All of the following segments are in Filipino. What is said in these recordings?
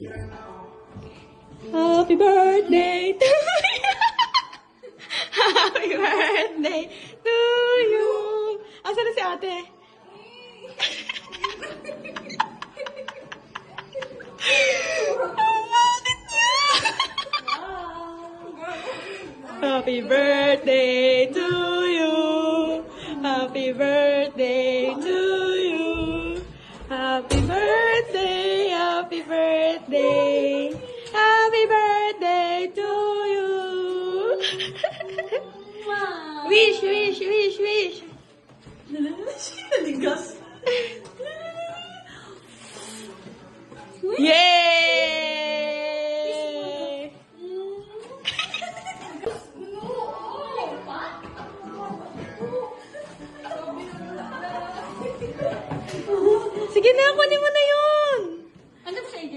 Happy birthday to you. Happy birthday to you. Asa na si ate? Happy birthday to you. Happy birthday birthday. Happy birthday to you. wish, wish, wish, wish. Naligas. Yay! Sige na, kunin mo na yun. Ano ba sa AJ?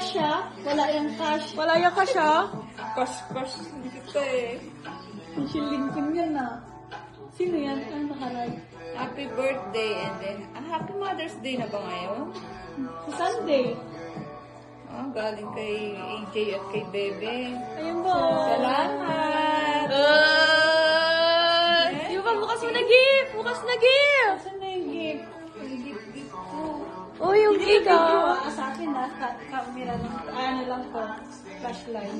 Hindi cash, ah. Wala yung cash. Wala yung cash, ah. Kash-kash kita eh. Ang shilling ko yan, ah. Sino yan? Ano nakalay? Happy birthday and then, ah, happy Mother's Day na ba ngayon? Sa Sunday. Ah, galing kay AJ at kay Bebe. Ayun ba? Salamat! Uh, yung pa, bukas mo na gift! Bukas na gift! Saan na yung gift? Yung ko. Oh, yung gift, ah. Ka camera lang, ano lang to, flashlight.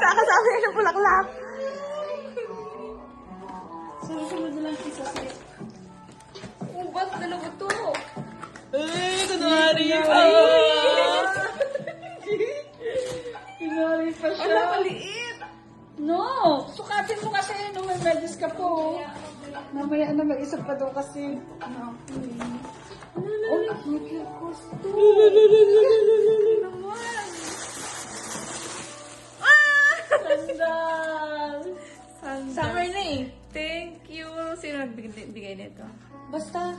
Saka sa akin yung bulaklak. Sunod-sunod na lang siya sa Oh, ba't dalawa to? Ay, kunwari pa. Pinari pa siya. Ala, maliit! No! Sukatin mo kasi nung may medis ka po. Mamaya na mag-isa pa daw kasi. Ano? Oh, nakikita ko. Sandal! Summer na eh. Thank you. Sino nagbigay bigay nito? Basta,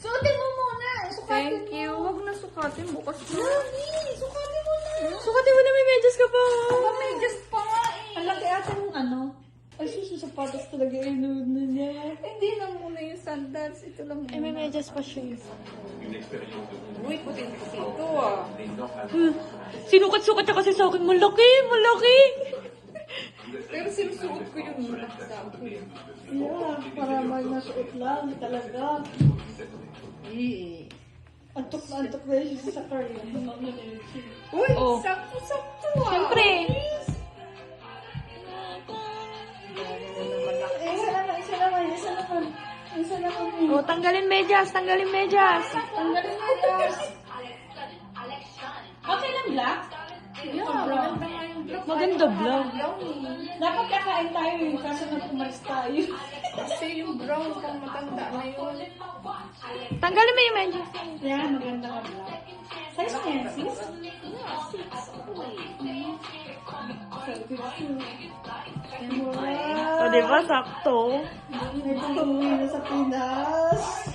suotin mo muna. Sukatin Thank mo. you. Huwag na sukatin. Bukas na. Mami, sukatin mo na. Sukatin mo na may medyas ka pa. May just pa nga eh. Ang laki ata ng ano. Ay, sus, sapatos talaga yung nude na niya. Hindi na muna sandals. Ito lang muna. Eh, may medyas pa siya. Uy, puti kasi ito ah. Sinukat-sukat niya kasi sa akin. Malaki, malaki. Pero sinusuot ko yung muna sa akin. Yeah, para may nasuot lang talaga. Eh. Antok na antok na yun sa career. Uy, Oh. sakto-sakto ah. Tanggalin medyas, tanggalin medyas. Tanggalin yan. Okay lang black? Yeah, maganda yung vlog. Maganda vlog. Brown. Dapat kakain tayo yung kaso nag-umalis tayo. Kasi yung brown pang matanda na yun. Tanggalin mo yung medyas. yeah, maganda ka black. Size mo yan, sis? O, oh, di ba? Sakto. Ito umuwi na sa Pinas.